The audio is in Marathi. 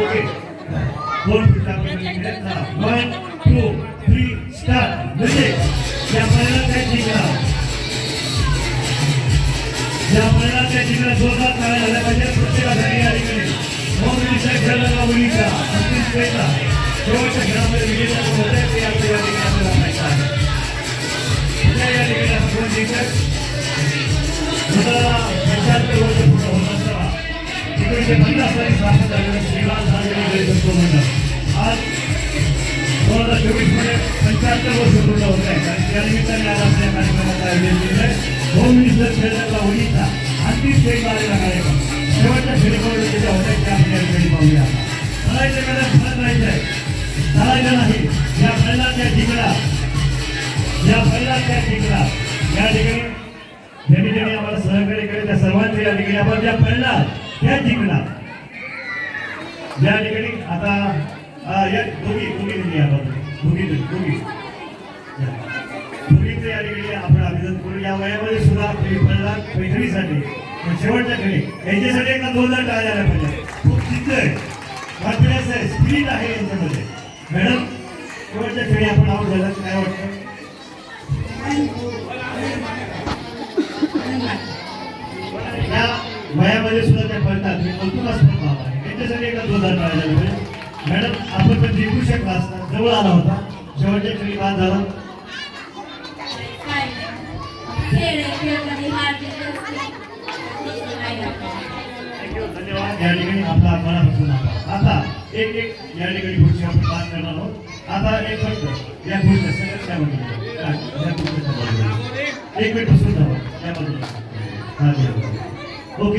Okay. One for that one. One, two, three, start. Music. या महिला त्या जिंकला या महिला त्या जिंकला जोरदार काय झाल्या पाहिजे प्रत्येकासाठी या ठिकाणी मग विषय खेळला मुलीचा अंतिम खेळला शेवटच्या खेळामध्ये विजेता होते ते आपल्या ठिकाणी स्थापन सार्वजनिक गणेशोत्सव मंडळ आज दोन हजार चोवीसमध्ये पंच्याहत्तर वर्ष पूर्ण होत आहे आणि त्या आज आपल्या कार्यक्रमाचं आयोजन केलं आहे होम मिनिस्टर खेळण्याचा अंतिम कार्यक्रम शेवटच्या त्याच्या होत्या त्या आपण या ठिकाणी पाहूया राहायचं आहे चालायचं नाही या पहिला त्या जिंकला या पहिला त्या जिंकला या ठिकाणी ज्यांनी ज्यांनी आम्हाला सहकार्य केले त्या सर्वांचे या ठिकाणी आपण ज्या पहिला त्या जिंकणार या ठिकाणी आता या दोघी दोघी दिली आपण. दोघी दोघी दोघीचं या. ठिकाणी आपण अभिनंदन करू. या वयामध्ये सुद्धा पहिला पैठणीसाठी शेवटच्या खेळी यांच्यासाठी एकदा हजार टाळ्या झाल्या पाहिजे. खूप जिद्द आहे कॉन्फिडन्स आहे स्पिरिट आहे यांच्यामध्ये. मॅडम शेवटच्या खेळी आपण आऊट झालं काय वाटतं वयामध्ये सुद्धा त्या पळतात मी कौतुकास्पद बाब आहे त्यांच्यासाठी एका जोरदार झाल्या पाहिजे मॅडम आपण पण जिंकू शकला असता जवळ आला होता. शेवटच्या खेळी बाद झाला. काय. काय धन्यवाद. या ठिकाणी आपला मनापासून आता एक एक या ठिकाणी खुर्ची आपण पास करणार आहोत. आता एक फक्त या खुर्च्या सगळ्यात त्या बाजूला. या खुर्च्या त्या बाजूला. एक मिनिट बसून जावं त्या. ओके.